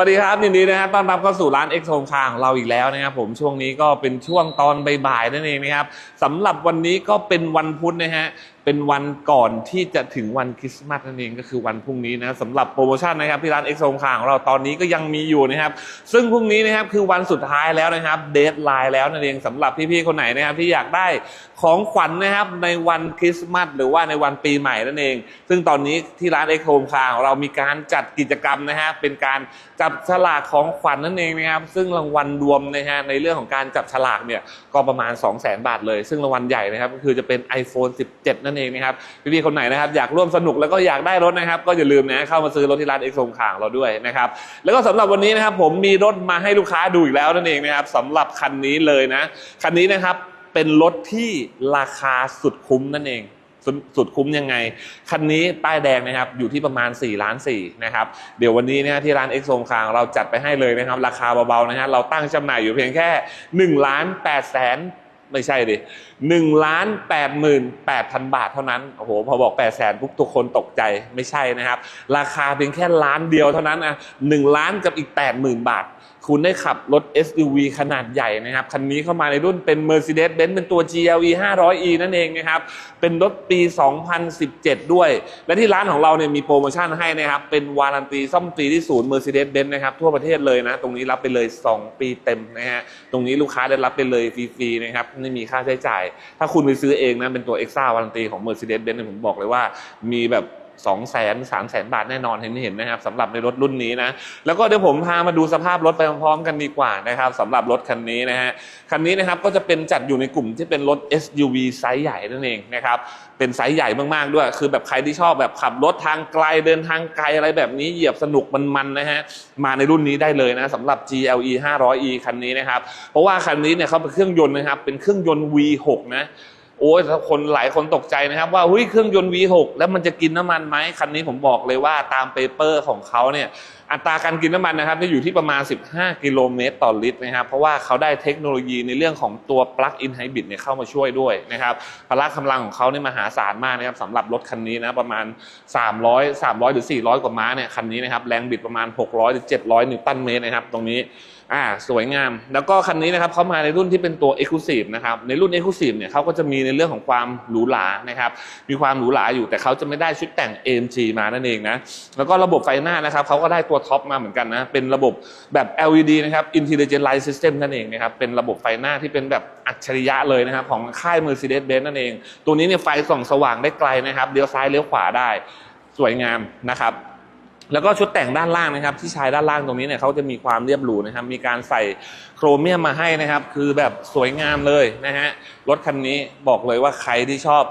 สวัสดีครับยินดีนะฮะต้อนรับเข้าสู่ร้าน X Home Car ของเราอีกแล้วนะครับผมช่วงนี้ก็เป็นช่วงตอนบ่ายๆนั่นเองนะครับสำหรับวันนี้ก็เป็นวันพุธนะฮะ เป็นวันก่อนที่จะถึงวันคริสต์มาสนั่นเองก็คือวันพรุ่งนี้นะสำหรับโปรโมชั่นนะครับที่ร้าน X Home Car ของเราตอนนี้ก็ยังมีอยู่นะครับ ซึ่งพรุ่งนี้นะครับคือวันสุดท้ายแล้วนะครับเดทไลน์แล้วนั่นเองสำหรับพี่ๆคนไหนนะครับที่อยากได้ของขวัญนะครับในวันคริสต์มาสหรือว่าในวันปีใหม่นั่นเอง ซึ่งตอนนี้ที่ร้าน X Home Car ของเรามีการจัดกิจกรรมนะฮะเป็นการจับฉลากของขวัญนั่นเองนะครับซึ่งรางวัลรวมนะฮะในเรื่องของการจับฉลากเนี่ยก็ประมาณ 2 0 0 0 0 0 บาทเลย ซึ่งรางวัลใหญ่นะครับก็คือจะเป็น iPhone 17 นั่นเองนะครับพี่ๆคนไหนนะครับอยากร่วมสนุกแล้วก็อยากได้รถนะครับก็อย่าลืมนะเข้ามาซื้อรถที่ร้าน X Home Car ของเราด้วยนะครับแล้วก็สำหรับวันนี้นะครับผมมีรถมาให้ลูกค้าดูอีกแล้วนั่นเองนะครับสำหรับคันนี้เลยนะคันนี้นะครับเป็นรถที่ราคาสุดคุ้มนั่นเองสุดสุดคุ้มยังไง คันนี้ป้ายแดงนะครับอยู่ที่ประมาณ4ล้าน4นะครับเดี๋ยววันนี้เนี่ยที่ร้าน X โ m มคางเราจัดไปให้เลยนะครับ ราคาเบาๆนะฮะเราตั้งจำหน่ายอยู่เพียงแค่1ล้าน8แสน ไม่ใช่ดิหนึ่งล้านแปดหมื่นแปดพันบาทเท่านั้น โอ้โห พอบอกแปดแสนปุ๊บทุกคนตกใจ ไม่ใช่นะครับ ราคาเพียงแค่ล้านเดียวเท่านั้นนะ1ล้านกับอีกแปดหมื่นบาท คุณได้ขับรถ SUV ขนาดใหญ่นะครับ คันนี้เข้ามาในรุ่นเป็น Mercedes-Benz เป็นตัว GLE 500e นั่นเองนะครับ เป็นรถปี 2017 ด้วย และที่ร้านของเราเนี่ยมีโปรโมชั่นให้นะครับ เป็นวารันตีซ่อมฟรีที่ศูนย์ Mercedes-Benz นะครับ ทั่วประเทศเลยนะ ตรงนี้รับไปเลย 2 ปีเต็มนะฮะ ตรงนี้ลูกค้าได้รับไปเลยฟรีๆนะครับ ไม่มีค่าใช้จ่าย ถ้าคุณไปซื้อเองนะ เป็นตัว EXA วารันตีของ Mercedes-Benz เนี่ยผมบอกเลยว่ามีแบบ 2 0 0 0 0 0 3 0 0 0 0บาทแน่นอนเห็นเห็นนะครับสำหรับในรถรุ่นนี้นะแล้วก็เดี๋ยวผมพามาดูสภาพรถไปพร้อมๆกันดีกว่านะครับสำหรับรถคันนี้นะฮะคันนี้นะครับก็จะเป็นจัดอยู่ในกลุ่มที่เป็นรถ SUV ไซส์ใหญ่นั่นเองนะครับเป็นไซส์ใหญ่มากๆด้วย คือแบบใครที่ชอบแบบขับรถทางไกลเดินทางไกลอะไรแบบนี้เหยียบสนุกมันๆนะฮะมาในรุ่นนี้ได้เลยนะสำหรับ GLE 500e คันนี้นะครับเพราะว่าคันนี้เนี่ยเขาเป็นเครื่องยนต์นะครับเป็นเครื่องยนต์ V6 นะ โอ้ยคนหลายคนตกใจนะครับว่าเฮ้ยเครื่องยนต์ V6 แล้วมันจะกินน้ำมันไหมคันนี้ผมบอกเลยว่าตามเปเปอร์ของเขาเนี่ยอัตราการกินน้ำมันนะครับจะอยู่ที่ประมาณ 15 กิโลเมตรต่อลิตรนะครับเพราะว่าเขาได้เทคโนโลยีในเรื่องของตัว plug-in hybrid เนี่ยเข้ามาช่วยด้วยนะครับพละกำลังของเขาเนี่ยมหาศาลมากนะครับสำหรับรถคันนี้นะประมาณ 300 300 หรือ 400 กว่าม้าเนี่ยคันนี้นะครับแรงบิดประมาณ 600 หรือ 700 นิวตันเมตรนะครับตรงนี้ อ่าสวยงาม แล้วก็คันนี้นะครับเขามาในรุ่นที่เป็นตัว Exclusive นะครับในรุ่น Exclusive เนี่ยเขาก็จะมีในเรื่องของความหรูหรานะครับมีความหรูหราอยู่แต่เขาจะไม่ได้ชุดแต่ง AMG มานั่นเองนะแล้วก็ระบบไฟหน้านะครับเขาก็ได้ตัวท็อปมาเหมือนกันนะเป็นระบบแบบ LED นะครับ Intelligent Light System นั่นเองนะครับเป็นระบบไฟหน้าที่เป็นแบบอัจฉริยะเลยนะครับของค่าย Mercedes-Benz นั่นเอง ตัวนี้เนี่ยไฟส่องสว่างได้ไกลนะครับเลี้ยวซ้ายเลี้ยวขวาได้สวยงามนะครับ แล้วก็ชุดแต่งด้านล่างนะครับ ที่ชายด้านล่างตรงนี้เนี่ยเขาจะมีความเรียบหรูนะครับ มีการใส่โครเมียมมาให้นะครับ คือแบบสวยงามเลยนะฮะรถคันนี้บอกเลยว่าใครที่ชอบ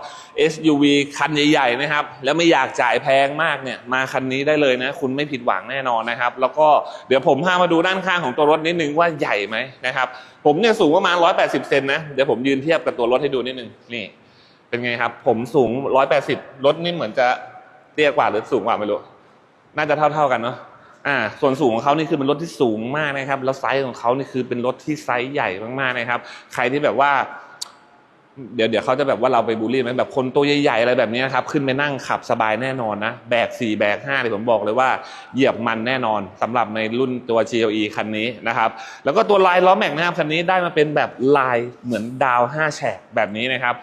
SUV คันใหญ่ๆนะครับ แล้วไม่อยากจ่ายแพงมากเนี่ยมาคันนี้ได้เลยนะ คุณไม่ผิดหวังแน่นอนนะครับ แล้วก็เดี๋ยวผมพามาดูด้านข้างของตัวรถนิดนึงว่าใหญ่ไหมนะครับ ผมเนี่ยสูงประมาณ 180 เซนนะเดี๋ยวผมยืนเทียบกับตัวรถให้ดูนิดนึงนี่ เป็นไงครับ ผมสูง 180 รถนี่เหมือนจะเตี้ยกว่าหรือสูงกว่าไม่รู้ น่าจะเท่าๆกันเนาะอ่าส่วนสูงของเขานี่คือเป็นรถที่สูงมากนะครับ แล้วไซส์ของเขานี่คือเป็นรถที่ไซส์ใหญ่มากๆนะครับ ใครที่แบบว่า เดี๋ยวเดี๋ยวเขาจะแบบว่าเราไปบูลลี่ไหมแบบคนตัวใหญ่ๆอะไรแบบนี้นะครับ ขึ้นไปนั่งขับสบายแน่นอนนะ แบกสี่แบกห้าเลยผมบอกเลยว่าเหยียบมันแน่นอนสำหรับในรุ่นตัว GLE คันนี้นะครับ แล้วก็ตัวลายล้อแม็กนะครับคันนี้ได้มาเป็นแบบลายเหมือนดาว5แฉกแบบนี้นะครับ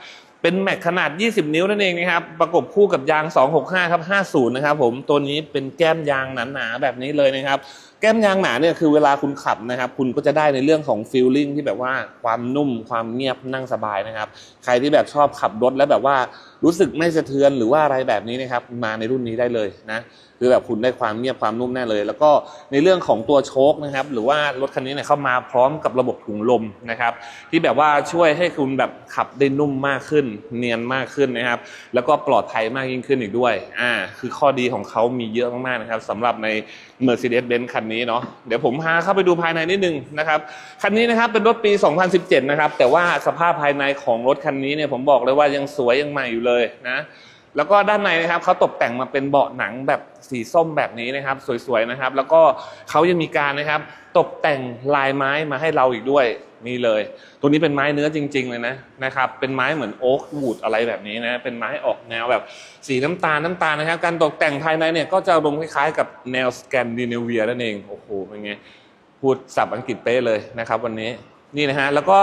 เป็นแม็กขนาด 20 นิ้วนั่นเองนะครับ ประกบคู่กับยาง 265 ครับ 50 นะครับผม ตัวนี้เป็นแก้มยางหนาๆแบบนี้เลยนะครับ ก้มยางหนาเนี่ยคือเวลาคุณขับนะครับ คุณก็จะได้ในเรื่องของฟีลลิ่งที่แบบว่าความนุ่มความเงียบนั่งสบายนะครับ ใครที่แบบชอบขับรถแล้วแบบว่ารู้สึกไม่สะเทือนหรือว่าอะไรแบบนี้นะครับ มาในรุ่นนี้ได้เลยนะคือแบบคุณได้ความเงียบความนุ่มแน่เลย แล้วก็ในเรื่องของตัวโชคนะครับ หรือว่ารถคันนี้เนี่ยเข้ามาพร้อมกับระบบถุงลมนะครับ ที่แบบว่าช่วยให้คุณแบบขับได้นุ่มมากขึ้น เนียนมากขึ้นนะครับ แล้วก็ปลอดภัยมากยิ่งขึ้นอีกด้วยอ่าคือข้อดีของเขามีเยอะมากๆนะครับสำหรับใน Mercedes-Benz คันนี้เนาะเดี๋ยวผมพาเข้าไปดูภายในนิดนึงนะครับคันนี้นะครับเป็นรถปี 2017 นะครับ แต่ว่าสภาพภายในของรถคันนี้เนี่ยผมบอกเลยว่ายังสวยยังใหม่อยู่เลยนะแล้วก็ด้านในนะครับเขาตกแต่งมาเป็นเบาะหนังแบบสีส้มแบบนี้นะครับ สวยๆนะครับ แล้วก็เขายังมีการนะครับ ตกแต่งลายไม้มาให้เราอีกด้วยนี่เลย ตัวนี้เป็นไม้เนื้อจริง ๆ เลยนะนะครับ เป็นไม้เหมือนโอ๊กวูดอะไรแบบนี้นะ เป็นไม้ออกแนวแบบสีน้ำตาลน้ำตาลนะครับ การตกแต่งภายในเนี่ยก็จะลงคล้ายๆ กับแนวสแกนดิเนเวียนั่นเอง โอ้โห เป็นไง พูดศัพท์อังกฤษเป๊ะเลยนะครับวันนี้ นี่นะฮะแล้วก็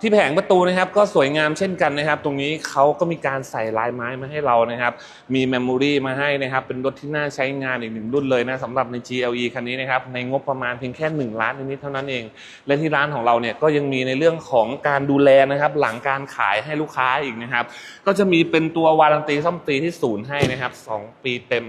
ที่แผงประตูนะครับก็สวยงามเช่นกันนะครับ ตรงนี้เขาก็มีการใส่ลายไม้มาให้เรานะครับ มีเมมโมรีมาให้นะครับ เป็นรถที่น่าใช้งานอีกหนึ่งรุ่นเลยนะสำหรับใน GLE คันนี้นะครับ ในงบประมาณเพียงแค่ 1 ล้านนิดเท่านั้นเอง และที่ร้านของเราเนี่ยก็ยังมีในเรื่องของการดูแลนะครับ หลังการขายให้ลูกค้าอีกนะครับ ก็จะมีเป็นตัววารันตีซ่อมตีที่ศูนย์ให้นะครับ 2 ปีเต็ม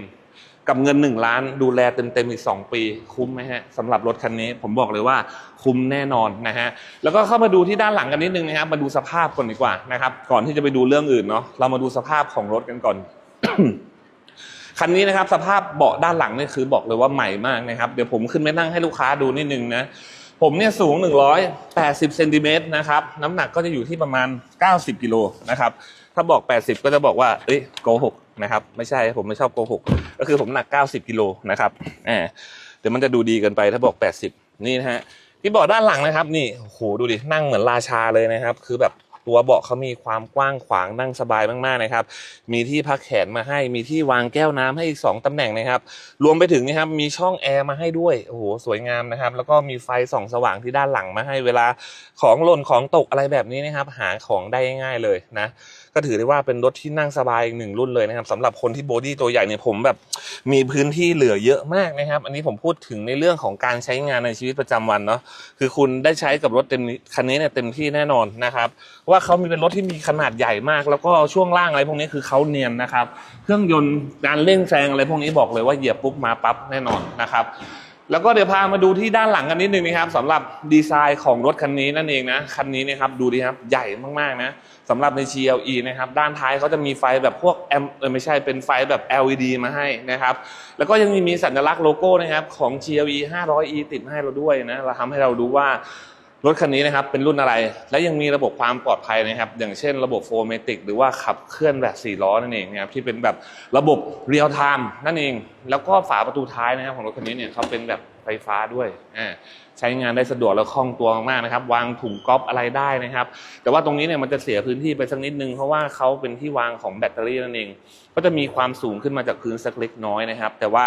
กับเงิน 1 ล้านดูแลเต็มๆอีก 2 ปี คุ้มไหมฮะสำหรับรถคันนี้ ผมบอกเลยว่าคุ้มแน่นอนนะฮะแล้วก็เข้ามาดูที่ด้านหลังกันนิดนึงนะครับมาดูสภาพก่อนดีกว่านะครับก่อนที่จะไปดูเรื่องอื่นเนาะเรามาดูสภาพของรถกันก่อนคันนี้นะครับสภาพเบาะด้านหลังนี่คือบอกเลยว่าใหม่มากนะครับเดี๋ยวผมขึ้นไปนั่งให้ลูกค้าดูนิดนึงนะผมเนี่ยสูง 180เซนติเมตรนะครับน้ำหนักก็จะอยู่ที่ประมาณ 90กิโลนะครับถ้าบอก 80 ก็จะบอกว่าเอ้ยโกหก นะครับ ไม่ใช่ผมไม่ชอบโกหกก็คือผมหนัก 90กิโลนะครับแหมเดี๋ยวมันจะดูดีเกินไปถ้าบอก 80 นี่นะฮะที่เบาะด้านหลังนะครับ นี่โหดูดินั่งเหมือนราชาเลยนะครับ คือแบบตัวเบาะเขามีความกว้างขวางนั่งสบายมากๆนะครับ มีที่พักแขนมาให้ มีที่วางแก้วน้ำให้อีก 2ตำแหน่งนะครับ รวมไปถึงนะครับมีช่องแอร์มาให้ด้วย โอ้โหสวยงามนะครับ แล้วก็มีไฟส่องสว่างที่ด้านหลังมาให้เวลาของหล่นของตกอะไรแบบนี้นะครับ หาของได้ง่ายเลยนะ ก็ถือได้ว่าเป็นรถที่นั่งสบายอีกหนึ่งรุ่นเลยนะครับสำหรับคนที่โบดี้ตัวใหญ่เนี่ยผมแบบมีพื้นที่เหลือเยอะมากนะครับ อันนี้ผมพูดถึงในเรื่องของการใช้งานในชีวิตประจำวันเนาะคือคุณได้ใช้กับรถเต็มคันนี้เนี่ยเต็มที่แน่นอนนะครับว่าเขามีเป็นรถที่มีขนาดใหญ่มาก แล้วก็ช่วงล่างอะไรพวกนี้คือเขาเนียนนะครับ เครื่องยนต์การเร่งแซงอะไรพวกนี้บอกเลยว่าเหยียบปุ๊บมาปั๊บแน่นอนนะครับ แล้วก็เดี๋ยวพามาดูที่ด้านหลังกันนิดนึงนะครับสำหรับดีไซน์ของรถคันนี้นั่นเองนะคันนี้นะครับดูดีครับใหญ่มากๆนะสำหรับใน GLE นะครับด้านท้ายเขาจะมีไฟแบบพวกแอมเออไม่ใช่เป็นไฟแบบ LED มาให้นะครับแล้วก็ยังมีสัญลักษณ์โลโก้นะครับของ GLE 500E ติดมาให้เราด้วยนะเราทำให้เราดูว่า รถคันนี้นะครับเป็นรุ่นอะไร และยังมีระบบความปลอดภัยนะครับ อย่างเช่นระบบโฟเมติกหรือว่าขับเคลื่อนแบบ4ล้อนั่นเองนะครับที่เป็นแบบระบบเรียลไทม์นั่นเอง แล้วก็ฝาประตูท้ายนะครับของรถคันนี้เนี่ยเขาเป็นแบบไฟฟ้าด้วยใช้งานได้สะดวกและคล่องตัวมากนะครับ วางถุงก๊อปอะไรได้นะครับ แต่ว่าตรงนี้เนี่ยมันจะเสียพื้นที่ไปสักนิดนึงเพราะว่าเขาเป็นที่วางของแบตเตอรี่นั่นเอง ก็จะมีความสูงขึ้นมาจากพื้นสักเล็กน้อยนะครับ แต่ว่า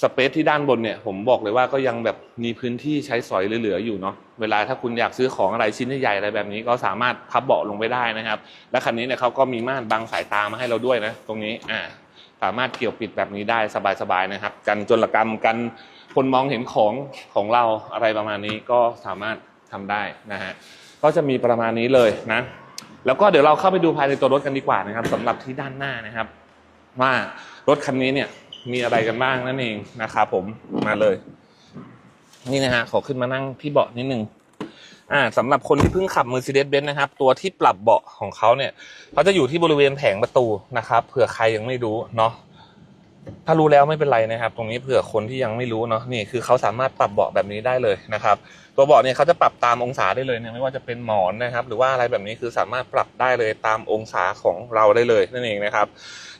สเปซที่ด้านบนเนี่ยผมบอกเลยว่าก็ยังแบบมีพื้นที่ใช้สอยเหลือๆอยู่เนาะเวลาถ้าคุณอยากซื้อของอะไรชิ้นใหญ่ๆอะไรแบบนี้ก็สามารถพับเบาะลงไปได้นะครับ และคันนี้เนี่ยเขาก็มีม่านบังสายตามาให้เราด้วยนะ ตรงนี้อ่าสามารถเกี่ยวปิดแบบนี้ได้สบายๆนะครับ กันจนกรรมกันคนมองเห็นของของเราอะไรประมาณนี้ก็สามารถทำได้นะฮะก็จะมีประมาณนี้เลยนะ แล้วก็เดี๋ยวเราเข้าไปดูภายในตัวรถกันดีกว่านะครับสำหรับที่ด้านหน้านะครับ ว่ารถคันนี้เนี่ย มีอะไรกันบ้างนั่นเองนะครับผมมาเลย นี่นะฮะขอขึ้นมานั่งที่เบาะนิดนึงอ่าสำหรับคนที่เพิ่งขับ Mercedes-Benz นะครับ ตัวที่ปรับเบาะของเขาเนี่ยเขาจะอยู่ที่บริเวณแผงประตูนะครับเผื่อใครยังไม่รู้เนาะ ถ้ารู้แล้วไม่เป็นไรนะครับ ตรงนี้เผื่อคนที่ยังไม่รู้เนาะนี่คือเขาสามารถปรับเบาะแบบนี้ได้เลยนะครับ ตัวเบาะเนี่ยเขาจะปรับตามองศาได้เลยเนี่ยไม่ว่าจะเป็นหมอนนะครับ หรือว่าอะไรแบบนี้คือสามารถปรับได้เลยตามองศาของเราได้เลยนั่นเองนะครับ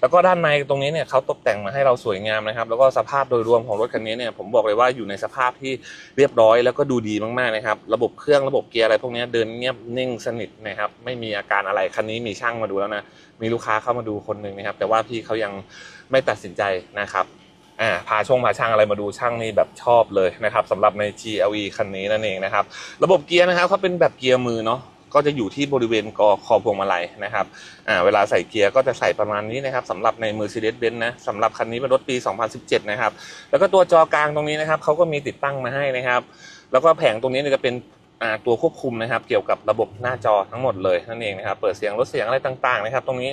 แล้วก็ด้านในตรงนี้เนี่ยเขาตกแต่งมาให้เราสวยงามนะครับ แล้วก็สภาพโดยรวมของรถคันนี้เนี่ยผมบอกเลยว่าอยู่ในสภาพที่เรียบร้อย แล้วก็ดูดีมากๆนะครับ ระบบเครื่องระบบเกียร์อะไรพวกนี้เดินเงียบนิ่งสนิทนะครับไม่มีอาการอะไรคันนี้มีช่างมาดูแล้วนะมีลูกค้าเข้ามาดูคนหนึ่งนะครับ แต่ว่าพี่เขายัง ไม่ตัดสินใจนะครับอ่าพาช่วงพาช่างอะไรมาดูช่างนี่แบบชอบเลยนะครับสำหรับใน GLE คันนี้นั่นเองนะครับ ระบบเกียร์นะครับเขาเป็นแบบเกียร์มือเนาะก็จะอยู่ที่บริเวณกอคอพวงมาลัยนะครับอ่าเวลาใส่เกียร์ก็จะใส่ประมาณนี้นะครับสำหรับใน Mercedes-Benz นะสำหรับคันนี้เป็นรถปี 2017 นะครับ แล้วก็ตัวจอกลางตรงนี้นะครับเขาก็มีติดตั้งมาให้นะครับ แล้วก็แผงตรงนี้เนี่ยจะเป็น ตัวควบคุมนะครับ เกี่ยวกับระบบหน้าจอทั้งหมดเลยนั่นเองนะครับ เปิดเสียงลดเสียงอะไรต่างๆนะครับ ตรงนี้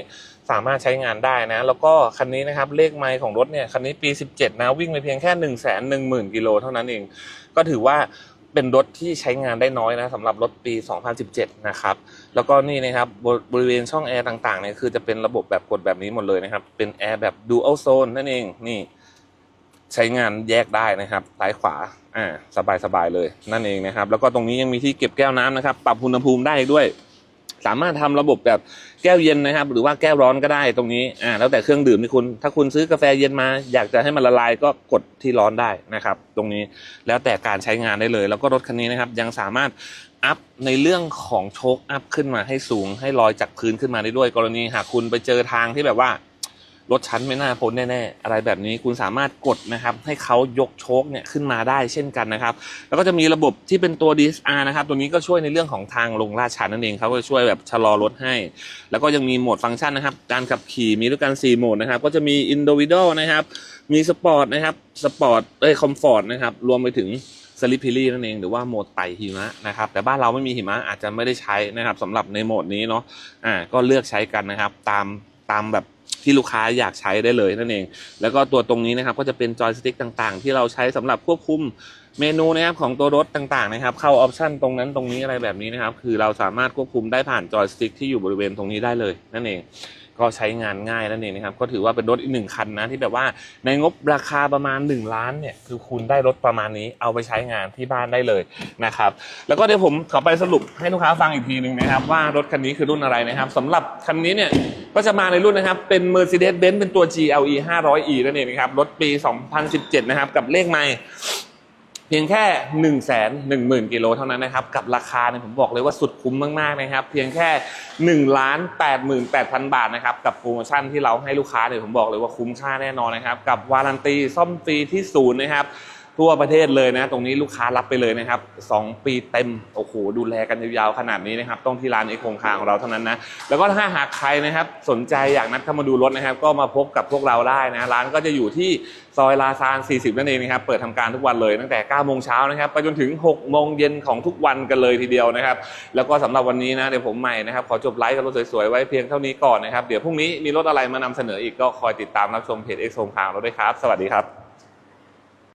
สามารถใช้งานได้นะ แล้วก็คันนี้นะครับเลขไมล์ของรถเนี่ยคันนี้ปี 17 นะวิ่งไปเพียงแค่ 1 1 0 0 0 0กิโลเท่านั้นเอง ก็ถือว่าเป็นรถที่ใช้งานได้น้อยนะสำหรับรถปี 2017 นะครับ แล้วก็นี่นะครับบริเวณช่องแอร์ต่างๆเนี่ยคือจะเป็นระบบแบบกดแบบนี้หมดเลยนะครับ เป็นแอร์แบบ dual zone นั่นเองนี่ใช้งานแยกได้นะครับซ้ายขวา อ่าสบายสบายๆเลยนั่นเองนะครับ แล้วก็ตรงนี้ยังมีที่เก็บแก้วน้ำนะครับ ปรับอุณหภูมิได้ด้วย สามารถทำระบบแบบแก้วเย็นนะครับ หรือว่าแก้วร้อนก็ได้ตรงนี้อ่าแล้วแต่เครื่องดื่มที่คุณ ถ้าคุณซื้อกาแฟเย็นมา อยากจะให้มันละลายก็กดที่ร้อนได้นะครับ ตรงนี้แล้วแต่การใช้งานได้เลย แล้วก็รถคันนี้นะครับยังสามารถอัพในเรื่องของโชคอัพขึ้นมาให้สูงให้ลอยจากพื้นขึ้นมาได้ด้วย กรณีหากคุณไปเจอทางที่แบบว่า รถชั้นไม่น่าพ้นแน่ๆ อะไรแบบนี้คุณสามารถกดนะครับ ให้เขายกโชคเนี่ยขึ้นมาได้เช่นกันนะครับ แล้วก็จะมีระบบที่เป็นตัว DSR นะครับ ตัวนี้ก็ช่วยในเรื่องของทางลงลาดชันนั่นเองเขาก็จะช่วยแบบชะลอรถให้ แล้วก็ยังมีโหมดฟังก์ชันนะครับ การขับขี่มีด้วยกัน 4 โหมดนะครับ ก็จะมี Individual นะครับ มีสปอร์ตนะครับสปอร์ตเอ้ยคอมฟอร์ตนะครับ รวมไปถึงสลิปพิลี่นั่นเองหรือว่าโหมดไต่หิมะนะครับแต่บ้านเราไม่มีหิมะอาจจะไม่ได้ใช้นะครับสำหรับในโหมดนี้เนาะอ่าก็เลือกใช้กันนะครับ ตามตามแบบ ที่ลูกค้าอยากใช้ได้เลยนั่นเอง แล้วก็ตัวตรงนี้นะครับก็จะเป็นจอยสติ๊กต่างๆ ที่เราใช้สำหรับควบคุมเมนูนะครับของตัวรถต่างๆนะครับ เข้าออปชันตรงนั้นตรงนี้อะไรแบบนี้นะครับ คือเราสามารถควบคุมได้ผ่านจอยสติ๊กที่อยู่บริเวณตรงนี้ได้เลยนั่นเอง ก็ใช้งานง่ายนั่นเองนะครับก็ถือว่าเป็นรถอีกหนึ่งคันนะที่แบบว่าในงบราคาประมาณ 1 ล้านเนี่ยคือคุณได้รถประมาณนี้เอาไปใช้งานที่บ้านได้เลยนะครับแล้วก็เดี๋ยวผมขอไปสรุปให้ลูกค้าฟังอีกทีหนึ่งนะครับว่ารถคันนี้คือรุ่นอะไรนะครับสำหรับคันนี้เนี่ยก็จะมาในรุ่นนะครับเป็น Mercedes-Benz เป็นตัว GLE 500e นั่นเองนะครับรถปี 2017 นะครับกับเลขไมล์ เพียงแค่1นึ่งแสนหนึ่งหมื่นกิโลเท่านั้นนะครับ กับราคาเนี่ยผมบอกเลยว่าสุดคุ้มมากๆนะครับ เพียงแค่1นึ่งล้านแปดหมื่นแปดพันบาทนะครับกับโปรโมชั่นที่เราให้ลูกค้าเนี่ยผมบอกเลยว่าคุ้มค่าแน่นอนนะครับ กับวารันตีซ่อมฟรีที่ศูนย์นะครับ ทั่วประเทศเลยนะ ตรงนี้ลูกค้ารับไปเลยนะครับ 2 ปีเต็ม โอ้โห ดูแลกันยาวๆขนาดนี้นะครับ ต้องที่ร้านเอกคงคาของเราเท่านั้นนะ แล้วก็ถ้าหากใครนะครับ สนใจอยากนัดเข้ามาดูรถนะครับ ก็มาพบกับพวกเราได้นะ ร้านก็จะอยู่ที่ซอยลาซาน 40 นั่นเองนะครับ เปิดทำการทุกวันเลยตั้งแต่ 9 โมงเช้านะครับ ไปจนถึง 6 โมงเย็นของทุกวันกันเลยทีเดียวนะครับ แล้วก็สำหรับวันนี้นะ เดี๋ยวผมใหม่นะครับ ขอจบไลฟ์กับรถสวยๆไว้เพียงเท่านี้ก่อนนะครับ เดี๋ยวพรุ่งนี้มีรถอะไรมานำเสนออีกก็คอยติดตามรับชมเพจเอ็กซ์โคางเราด้วยครับ สวัสดีครับ